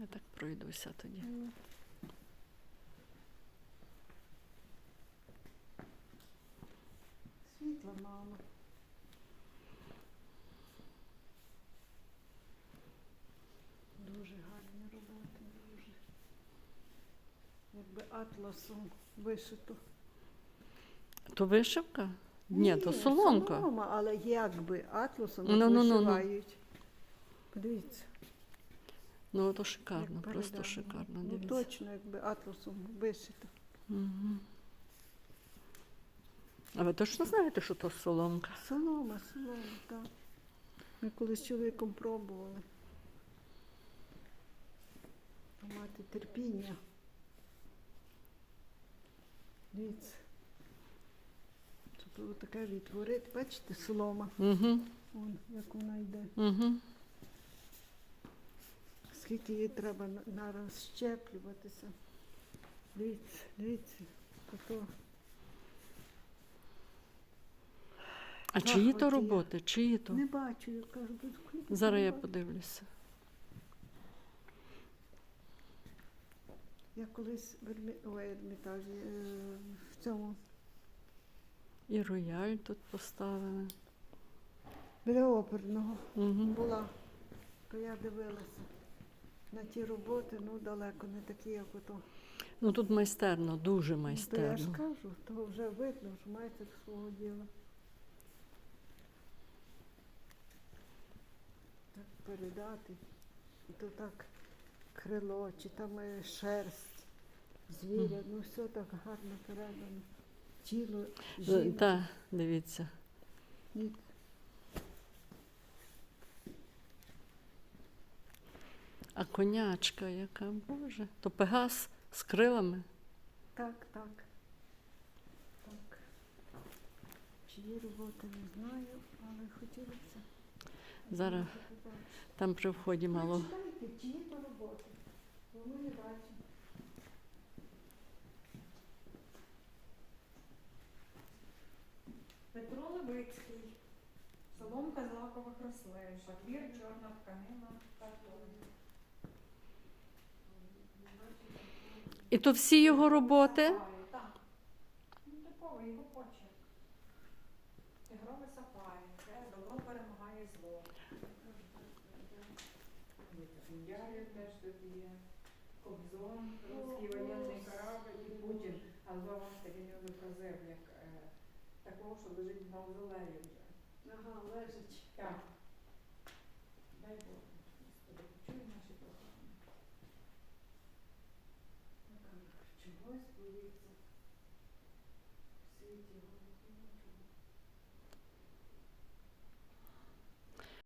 Я так пройдуся тоді. Світла мало. Дуже гарні роботи, дуже. Якби атласом вишито. То вишивка? Ні, то соломка. Солома, але якби атласом Ну, ну, ну, ну. вишивають. Подивіться. Ну, то як шикарно, просто передано. шикарно. Ну Дивіться. точно, якби атласом вишито. А ви точно знаєте, що то соломка? Солома, солома, так. Ми колись з чоловіком пробували. Мати терпіння. Дивіться. Щоб таке відтворити. Бачите, солома. Угу. Вон, як вона йде. Угу. Скільки їй треба на- нараз щеплюватися. Дивіться, дивіться. Ото А чиї то роботи? Чиї то? не бачу, я кажу, книжки Зараз я подивлюся. Я колись в Ермі... Ой, Ермітажі, е, в цьому І рояль тут поставили. біля оперного Угу. була, то я дивилася на ті роботи, ну далеко не такі, як ото. Ну тут майстерно, дуже Ну, То я ж кажу, то вже видно, що маєте свого діла. Так передати. І то так крило, чи там е, шерсть, звіря, ну все так гарно передано. Тіло, жінки. Так, дивіться. Ні, А конячка яка, боже. То пегас з крилами. Так, так. Так. Чиї роботи не знаю, але хотілося. Зараз там при вході мало. Прочитайте, чиї то роботи. Бо ми не бачимо. Петро Левицький, соломка з лакових рослин, шафір, чорна тканина, картон. І то всі його роботи. Лежить в мавзолеї вже. Ага, лежить. Так. Дай Бог.